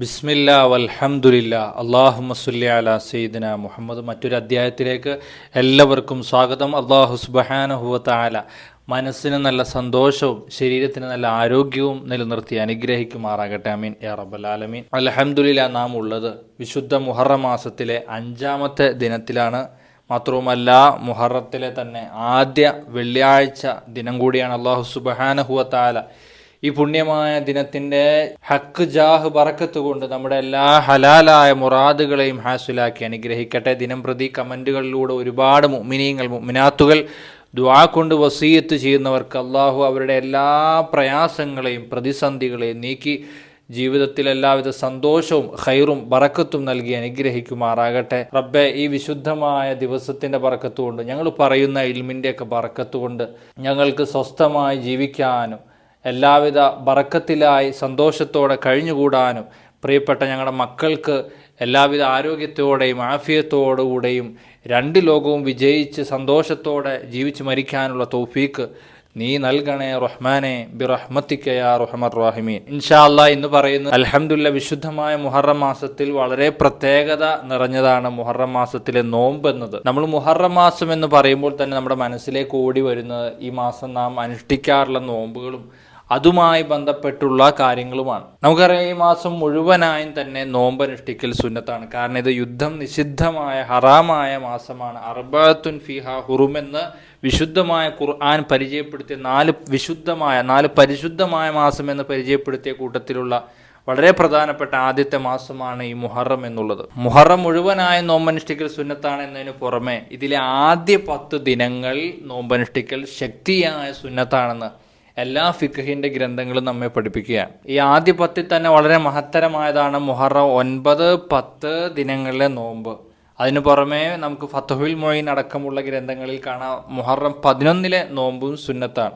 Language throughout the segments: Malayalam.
ബിസ്മില്ല വൽഹമുല്ല അള്ളാഹു സുല്ലി അല സയ്യിദിന മുഹമ്മദ്. മറ്റൊരു അധ്യായത്തിലേക്ക് എല്ലാവർക്കും സ്വാഗതം. അള്ളാഹു സുബഹാനഹുവത്ത ആല മനസ്സിന് നല്ല സന്തോഷവും ശരീരത്തിന് നല്ല ആരോഗ്യവും നിലനിർത്തി അനുഗ്രഹിക്കുമാറാകട്ടെ. അമീൻ യാ റബ്ബൽ അലഹമുല്ല നാം ഉള്ളത് വിശുദ്ധ മുഹറ മാസത്തിലെ അഞ്ചാമത്തെ ദിനത്തിലാണ്. മാത്രവുമല്ല മുഹറത്തിലെ തന്നെ ആദ്യ വെള്ളിയാഴ്ച ദിനം കൂടിയാണ് അള്ളാഹു സുബഹാനഹുവത്ത ആല ഈ പുണ്യമായ ദിനത്തിന്റെ ഹക്ക് ജാഹ് ബറക്കത്ത് കൊണ്ട് നമ്മുടെ എല്ലാ ഹലാലായ മുറാദുകളെയും ഹാസുലാക്കി അനുഗ്രഹിക്കട്ടെ. ദിനം പ്രതി കമന്റുകളിലൂടെ ഒരുപാട് മുമിനീങ്ങൾ മുമിനാത്തുകൾ ദ്വാ കൊണ്ട് വസീയത്ത് ചെയ്യുന്നവർക്ക് അള്ളാഹു അവരുടെ എല്ലാ പ്രയാസങ്ങളെയും പ്രതിസന്ധികളെയും നീക്കി ജീവിതത്തിൽ എല്ലാവിധ സന്തോഷവും ഹൈറും ബറക്കത്തും നൽകി അനുഗ്രഹിക്കുമാറാകട്ടെ. റബ്ബെ ഈ വിശുദ്ധമായ ദിവസത്തിന്റെ പറക്കത്തുകൊണ്ട് ഞങ്ങൾ പറയുന്ന ഇൽമിന്റെയൊക്കെ ബറക്കത്ത് കൊണ്ട് ഞങ്ങൾക്ക് സ്വസ്ഥമായി ജീവിക്കാനും എല്ലാവിധ ബറക്കത്തിലായി സന്തോഷത്തോടെ കഴിഞ്ഞുകൂടാനും പ്രിയപ്പെട്ട ഞങ്ങളുടെ മക്കൾക്ക് എല്ലാവിധ ആരോഗ്യത്തോടെയും ആഫിയത്തോടുകൂടെയും രണ്ട് ലോകവും വിജയിച്ച് സന്തോഷത്തോടെ ജീവിച്ച് മരിക്കാനുള്ള തൗഫീക്ക് നീ നൽകണേ റഹ്മാനെ ബിറഹ്മത്തിക്കയാ റഹ്മർ റഹിമീൻ. ഇൻഷാ ഇന്ന് പറയുന്നത് അലഹമുല്ല വിശുദ്ധമായ മുഹറം മാസത്തിൽ വളരെ പ്രത്യേകത നിറഞ്ഞതാണ് മുഹറം മാസത്തിലെ നോമ്പ് എന്നത്. നമ്മൾ മുഹറം മാസം എന്ന് പറയുമ്പോൾ തന്നെ നമ്മുടെ മനസ്സിലേക്ക് ഓടി വരുന്നത് ഈ മാസം നാം അനുഷ്ഠിക്കാറുള്ള നോമ്പുകളും അതുമായി ബന്ധപ്പെട്ടുള്ള കാര്യങ്ങളുമാണ്. നമുക്കറിയാം ഈ മാസം മുഴുവനായും തന്നെ നോമ്പനുഷ്ഠിക്കൽ സുന്നത്താണ്. കാരണം ഇത് യുദ്ധം നിഷിദ്ധമായ ഹറാമായ മാസമാണ്. അർബത്തുൻ ഫിഹ ഹുറുമെന്ന് വിശുദ്ധമായ ഖുർആൻ പരിചയപ്പെടുത്തിയ നാല് വിശുദ്ധമായ നാല് പരിശുദ്ധമായ മാസം എന്ന് പരിചയപ്പെടുത്തിയ കൂട്ടത്തിലുള്ള വളരെ പ്രധാനപ്പെട്ട ആദ്യത്തെ മാസമാണ് ഈ മുഹറം എന്നുള്ളത്. മുഹറം മുഴുവനായ നോമ്പനുഷ്ഠിക്കൽ സുന്നത്താണ് എന്നതിന് പുറമെ ഇതിലെ ആദ്യ പത്ത് ദിനങ്ങൾ നോമ്പനുഷ്ഠിക്കൽ ശക്തിയായ സുന്നത്താണെന്ന് എല്ലാ ഫിഖഹിന്റെ ഗ്രന്ഥങ്ങളും നമ്മെ പഠിപ്പിക്കുകയാണ്. ഈ ആദ്യ പത്തിൽ തന്നെ വളരെ മഹത്തരമായതാണ് മുഹറം ഒൻപത് പത്ത് ദിനങ്ങളിലെ നോമ്പ്. അതിനു പുറമെ നമുക്ക് ഫത്തഹുൽ മൊയ്ൻ അടക്കമുള്ള ഗ്രന്ഥങ്ങളിൽ കാണാം. മുഹറം പതിനൊന്നിലെ നോമ്പും സുന്നത്താണ്.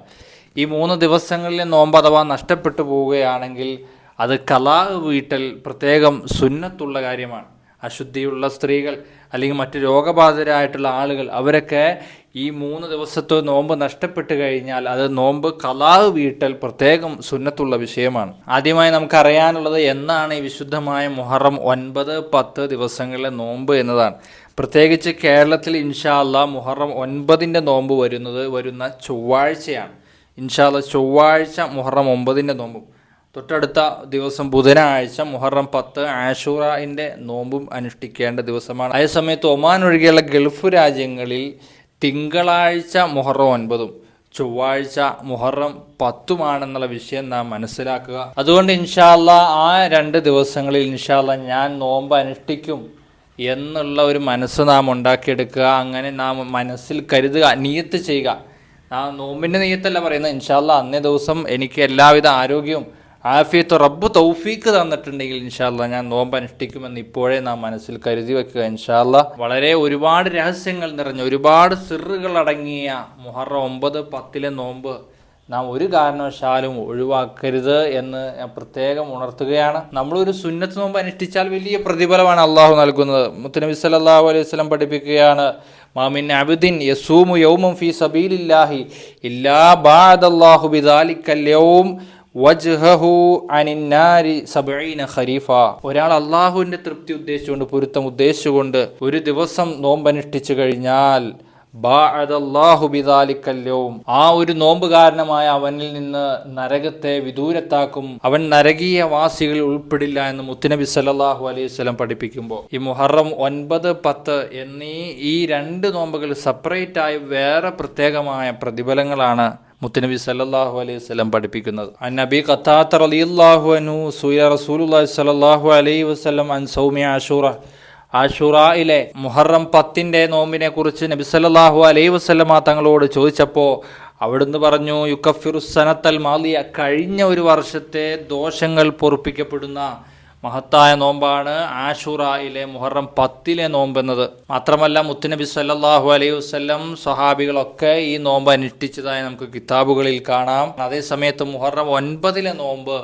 ഈ മൂന്ന് ദിവസങ്ങളിലെ നോമ്പ് അഥവാ നഷ്ടപ്പെട്ടു പോവുകയാണെങ്കിൽ അത് കലാ വീട്ടൽ പ്രത്യേകം സുന്നത്തുള്ള കാര്യമാണ്. അശുദ്ധിയുള്ള സ്ത്രീകൾ അല്ലെങ്കിൽ മറ്റ് രോഗബാധിതരായിട്ടുള്ള ആളുകൾ അവരൊക്കെ ഈ മൂന്ന് ദിവസത്തെ നോമ്പ് നഷ്ടപ്പെട്ട് കഴിഞ്ഞാൽ അത് നോമ്പ് കലാവ് വീട്ടൽ പ്രത്യേകം സുന്നത്തുള്ള വിഷയമാണ്. ആദ്യമായി നമുക്കറിയാനുള്ളത് എന്നാണ് ഈ വിശുദ്ധമായ മുഹറം ഒൻപത് പത്ത് ദിവസങ്ങളിലെ നോമ്പ് എന്നതാണ്. പ്രത്യേകിച്ച് കേരളത്തിൽ ഇൻഷാല്ല മുഹറം ഒൻപതിന്റെ നോമ്പ് വരുന്നത് വരുന്ന ചൊവ്വാഴ്ചയാണ്. ഇൻഷാല്ല ചൊവ്വാഴ്ച മുഹറം ഒമ്പതിന്റെ നോമ്പും. തൊട്ടടുത്ത ദിവസം ബുധനാഴ്ച മുഹറം പത്ത് ആഷൂറയിന്റെ നോമ്പും അനുഷ്ഠിക്കേണ്ട ദിവസമാണ്. അതേസമയത്ത് ഒമാൻ ഒഴികെയുള്ള ഗൾഫ് രാജ്യങ്ങളിൽ തിങ്കളാഴ്ച മുഹറം ഒൻപതും ചൊവ്വാഴ്ച മുഹറം പത്തുമാണെന്നുള്ള വിഷയം നാം മനസ്സിലാക്കുക. അതുകൊണ്ട് ഇൻഷാല്ല ആ രണ്ട് ദിവസങ്ങളിൽ ഇൻഷാല്ല ഞാൻ നോമ്പ് അനുഷ്ഠിക്കും എന്നുള്ള ഒരു മനസ്സ് നാം ഉണ്ടാക്കിയെടുക്കുക. അങ്ങനെ നാം മനസ്സിൽ കരുതുക നീയത്ത് ചെയ്യുക. ആ നോമ്പിന്റെ നീയത്തല്ല പറയുന്നത്. ഇൻഷാല്ല അന്നേ ദിവസം എനിക്ക് എല്ലാവിധ ആരോഗ്യവും ആഫിയത്ത് റബ്ബ് തൗഫീക്ക് തന്നിട്ടുണ്ടെങ്കിൽ ഇൻഷാല്ല ഞാൻ നോമ്പ് അനുഷ്ഠിക്കുമെന്ന് ഇപ്പോഴേ നാം മനസ്സിൽ കരുതി വെക്കുക ഇൻഷാല്ല വളരെ ഒരുപാട് രഹസ്യങ്ങൾ നിറഞ്ഞ ഒരുപാട് സിറുകൾ അടങ്ങിയ മുഹറം ഒമ്പത് പത്തിലെ നോമ്പ് നാം ഒരു കാരണവശാലും ഒഴിവാക്കരുത് എന്ന് ഞാൻ പ്രത്യേകം ഉണർത്തുകയാണ്. നമ്മളൊരു സുന്നത്ത് നോമ്പ് അനുഷ്ഠിച്ചാൽ വലിയ പ്രതിഫലമാണ് അള്ളാഹു നൽകുന്നത്. മുത്തനബി സല്ലല്ലാഹു അലൈഹി വസല്ലം പഠിപ്പിക്കുകയാണ് മാമിൻ അബുദ്ദിൻ യസൂമു യൗമം ഫി സബീലില്ലാഹി ഇല്ലാ ബാദ് ബിദാലിക്കൽ യൗം അനിന്നാരി ഒരാൾ അള്ളാഹുവിന്റെ തൃപ്തി ഉദ്ദേശിച്ചുകൊണ്ട് പൊരുത്തം ഉദ്ദേശിച്ചുകൊണ്ട് ഒരു ദിവസം നോമ്പനുഷ്ഠിച്ചു കഴിഞ്ഞാൽ ബിദാലിക്കല്യവും ആ ഒരു നോമ്പ് കാരണമായ അവനിൽ നിന്ന് നരകത്തെ വിദൂരത്താക്കും. അവൻ നരകീയ വാസികളിൽ ഉൾപ്പെടില്ല എന്ന് മുത്തുനബി സല്ലല്ലാഹു അലൈഹി സ്വലം പഠിപ്പിക്കുമ്പോൾ. ഈ മുഹറം ഒൻപത് പത്ത് എന്നീ ഈ രണ്ട് നോമ്പുകൾ സെപ്പറേറ്റ് ആയി വേറെ പ്രത്യേകമായ പ്രതിഫലങ്ങളാണ് മുത്തുനബി സല്ലാഹു അലൈഹി വസല്ലം പഠിപ്പിക്കുന്നത്. അൻ നബി ഖത്താത്ത റലിയല്ലാഹു അനു സുയ റസൂലുള്ളാഹി സ്വല്ലല്ലാഹു അലൈഹി വസല്ലം അൻ സൗമി ആഷൂറ. ആഷുറയിലെ മുഹറം പത്തിന്റെ നോമ്പിനെ കുറിച്ച് നബി സല്ലല്ലാഹു അലൈഹി വസല്ലമ തങ്ങളോട് ചോദിച്ചപ്പോൾ അവിടുന്ന് പറഞ്ഞു യുക്കഫിറുസനത്തൽ മാലിയ കഴിഞ്ഞ ഒരു വർഷത്തെ ദോഷങ്ങൾ പൊറുപ്പിക്കപ്പെടുന്ന മഹത്തായ നോമ്പാണ് ആഷുറയിലെ മുഹറം പത്തിലെ നോമ്പ് എന്നത് മാത്രമല്ല മുത്തുനബി സല്ലാഹു അലൈഹി വസല്ലം സ്വഹാബികളൊക്കെ ഈ നോമ്പ് അനുഷ്ഠിച്ചതായി നമുക്ക് കിതാബുകളിൽ കാണാം. അതേസമയത്ത് മുഹറം ഒൻപതിലെ നോമ്പ്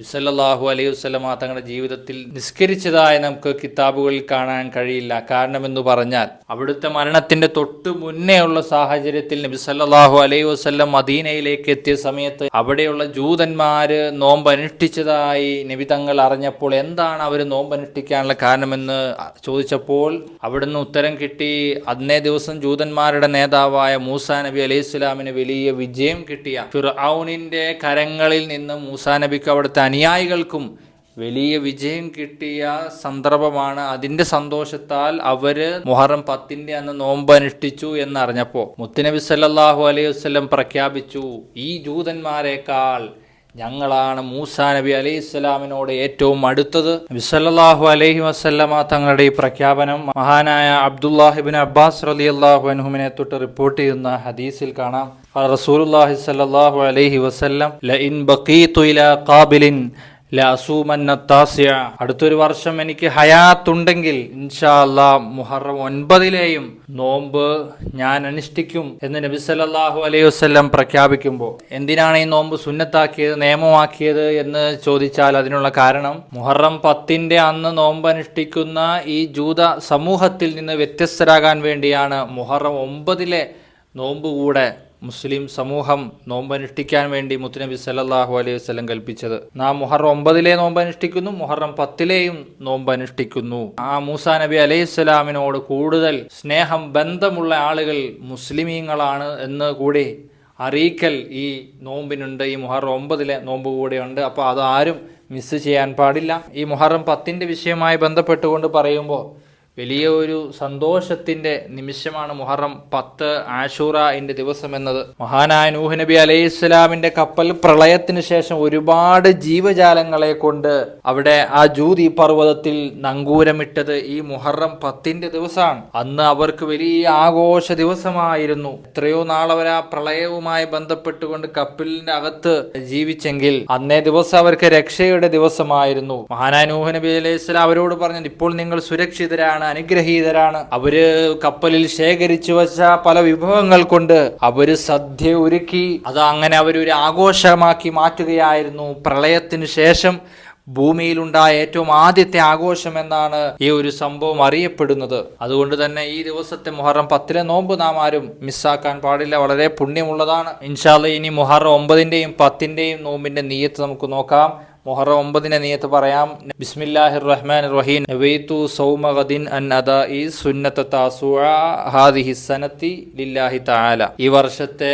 വിസല്ലാഹു അലൈഹി വസ്ലമ തങ്ങളുടെ ജീവിതത്തിൽ നിസ്കരിച്ചതായി നമുക്ക് കിതാബുകളിൽ കാണാൻ കഴിയില്ല. കാരണമെന്ന് പറഞ്ഞാൽ അവിടുത്തെ മരണത്തിന്റെ തൊട്ട് മുന്നേ ഉള്ള സാഹചര്യത്തിൽ നബിസല്ലാഹു അലൈഹി വസ്ലം മദീനയിലേക്ക് എത്തിയ സമയത്ത് അവിടെയുള്ള ജൂതന്മാര് നോമ്പ് അനുഷ്ഠിച്ചതായി നബി തങ്ങൾ അറിഞ്ഞപ്പോൾ എന്താണ് അവർ നോമ്പ് അനുഷ്ഠിക്കാനുള്ള കാരണമെന്ന് ചോദിച്ചപ്പോൾ അവിടുന്ന് ഉത്തരം കിട്ടി. അന്നേ ദിവസം ജൂതന്മാരുടെ നേതാവായ മൂസാ നബി അലൈഹി സ്വലാമിന് വലിയ വിജയം കിട്ടിയ ഫിർഔനിന്റെ കരങ്ങളിൽ നിന്ന് മൂസാ നബിക്ക് അവിടുത്തെ അനുയായികൾക്കും വലിയ വിജയം കിട്ടിയ സന്ദർഭമാണ് അതിന്റെ സന്തോഷത്താൽ അവർ മുഹറം പത്തിന്റെ അന്ന് നോമ്പ് അനുഷ്ഠിച്ചു എന്നറിഞ്ഞപ്പോ മുത്തുനബി സല്ലാഹു അലൈഹി വസ്ലം പ്രഖ്യാപിച്ചു ഈ ജൂതന്മാരെക്കാൾ ഞങ്ങളാണ് മൂസാ നബി അലൈഹി സ്വലാമിനോട് ഏറ്റവും അടുത്തത്. വിസല്ലാഹു അലൈഹി വസല്ലമ തങ്ങളുടെ ഈ പ്രഖ്യാപനം മഹാനായ അബ്ദുല്ലാഹിബിൻ അബ്ബാസ് റലി അള്ളാഹു അൻഹുമിനെ തൊട്ട് റിപ്പോർട്ട് ചെയ്യുന്ന ഹദീസിൽ കാണാം. സല്ലല്ലാഹു അലൈഹി വസല്ലം ലഇൻ ഇലാ അടുത്തൊരു വർഷം എനിക്ക് ഹയാത്തുണ്ടെങ്കിൽ ഇൻഷാ മുഹറം ഒൻപതിലെയും നോമ്പ് ഞാൻ അനുഷ്ഠിക്കും എന്ന് നബി സല്ലാഹു അലൈഹി വസല്ലം പ്രഖ്യാപിക്കുമ്പോൾ. എന്തിനാണ് ഈ നോമ്പ് സുന്നത്താക്കിയത് നിയമമാക്കിയത് എന്ന് ചോദിച്ചാൽ അതിനുള്ള കാരണം മുഹറം പത്തിന്റെ അന്ന് നോമ്പ് അനുഷ്ഠിക്കുന്ന ഈ ജൂത സമൂഹത്തിൽ നിന്ന് വ്യത്യസ്തരാകാൻ വേണ്ടിയാണ് മുഹറം ഒമ്പതിലെ നോമ്പ് കൂടെ മുസ്ലിം സമൂഹം നോമ്പനുഷ്ഠിക്കാൻ വേണ്ടി മുത്തുനബി സല്ലാഹു അലൈഹി വസ്ലം കൽപ്പിച്ചത്. നാം മുഹറം ഒമ്പതിലെ നോമ്പ് അനുഷ്ഠിക്കുന്നു മുഹറം പത്തിലെയും നോമ്പ് അനുഷ്ഠിക്കുന്നു ആ മൂസ നബി അലൈഹി സ്വലാമിനോട് കൂടുതൽ സ്നേഹം ബന്ധമുള്ള ആളുകൾ മുസ്ലിമീങ്ങളാണ് എന്ന് കൂടി അറിയിക്കൽ ഈ നോമ്പിനുണ്ട്. ഈ മുഹറം ഒമ്പതിലെ നോമ്പ് കൂടെയുണ്ട്. അപ്പോൾ അത് ആരും മിസ് ചെയ്യാൻ പാടില്ല. ഈ മുഹറം പത്തിന്റെ വിഷയമായി ബന്ധപ്പെട്ടുകൊണ്ട് പറയുമ്പോൾ വലിയ ഒരു സന്തോഷത്തിന്റെ നിമിഷമാണ് മുഹറം പത്ത് ആഷൂറന്റെ ദിവസം എന്നത്. മഹാനായ നൂഹ് നബി അലൈഹി ഇസ്ലാമിന്റെ കപ്പൽ പ്രളയത്തിന് ശേഷം ഒരുപാട് ജീവജാലങ്ങളെ കൊണ്ട് അവിടെ ആ ജൂതി പർവതത്തിൽ നങ്കൂരമിട്ടത് ഈ മുഹറം പത്തിന്റെ ദിവസമാണ്. അന്ന് അവർക്ക് വലിയ ആഘോഷ ദിവസമായിരുന്നു. എത്രയോ നാളവർ ആ പ്രളയവുമായി ബന്ധപ്പെട്ടുകൊണ്ട് കപ്പലിന്റെ അകത്ത് ജീവിച്ചെങ്കിൽ അന്നേ ദിവസം അവർക്ക് രക്ഷയുടെ ദിവസമായിരുന്നു. മഹാനായ നൂഹ് നബി അലൈഹി ഇസ്ലാം അവരോട് പറഞ്ഞു ഇപ്പോൾ നിങ്ങൾ സുരക്ഷിതരാണ് അനുഗ്രഹീതരാണ്. അവർ കപ്പലിൽ ശേഖരിച്ചു വച്ച പല വിഭവങ്ങൾ കൊണ്ട് അവർ സദ്യ ഒരുക്കി അത് അങ്ങനെ അവരൊരു ആഘോഷമാക്കി മാറ്റുകയായിരുന്നു. പ്രളയത്തിന് ശേഷം ഭൂമിയിലുണ്ടായ ഏറ്റവും ആദ്യത്തെ ആഘോഷം എന്നാണ് ഈ ഒരു സംഭവം അറിയപ്പെടുന്നത്. അതുകൊണ്ട് തന്നെ ഈ ദിവസത്തെ മുഹറം പത്തിലെ നോമ്പ് നാം ആരും മിസ്സാക്കാൻ പാടില്ല. വളരെ പുണ്യമുള്ളതാണ്. ഇൻഷാല്ല ഇനി മുഹറം ഒമ്പതിന്റെയും പത്തിന്റെയും നോമ്പിന്റെ നീയത്ത് നമുക്ക് നോക്കാം. മുഹറം ഒമ്പതിന് നീയത്ത് പറയാം. ബിസ്മില്ലാഹിർ റഹ്മാൻ റഹീം നവൈതു സൗമഗദിൻ അൻ അദാഇ സുന്നത്ത താസുഅ ഹാദിഹി സനത്തി ലില്ലാഹി താല ഈ വർഷത്തെ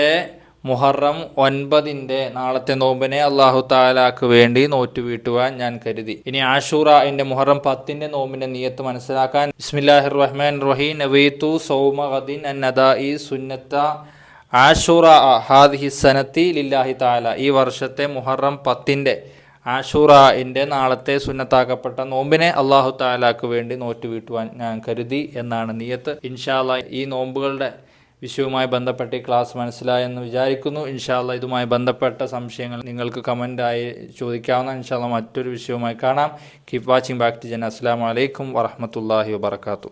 മുഹറം ഒൻപതിന്റെ നാളത്തെ നോമ്പിനെ അള്ളാഹു താലാക്ക് വേണ്ടി നോറ്റു വീട്ടുവാൻ ഞാൻ കരുതി. ഇനി ആഷൂറ എന്റെ മുഹറം പത്തിന്റെ നോമ്പിന്റെ നീയത്ത് മനസ്സിലാക്കാൻ. ബിസ്മില്ലാഹിർ റഹ്മാൻ റഹീം അൻ അദാഇ സുന്നത്ത ആഷൂറ ഹാദിഹി സനത്തി ലില്ലാഹി താല ഈ വർഷത്തെ മുഹറം പത്തിന്റെ ആഷൂറന്റെ നാളത്തെ സുന്നത്താക്കപ്പെട്ട നോമ്പിനെ അള്ളാഹു താലാക്ക് വേണ്ടി നോറ്റ് വീട്ടുവാൻ ഞാൻ കരുതി എന്നാണ് നിയത്ത്. ഇൻഷാല്ല ഈ നോമ്പുകളുടെ വിഷയവുമായി ബന്ധപ്പെട്ട് ക്ലാസ് മനസ്സിലായെന്ന് വിചാരിക്കുന്നു. ഇൻഷാല്ല ഇതുമായി ബന്ധപ്പെട്ട സംശയങ്ങൾ നിങ്ങൾക്ക് കമന്റായി ചോദിക്കാവുന്ന ഇൻഷാല്ല മറ്റൊരു വിഷയവുമായി കാണാം. കീപ് വാച്ചിങ് ബാക്ക് ടു ജൻ അസ്സാം വലൈക്കും വറഹമത്തല്ലാഹി വാബർക്കാത്തു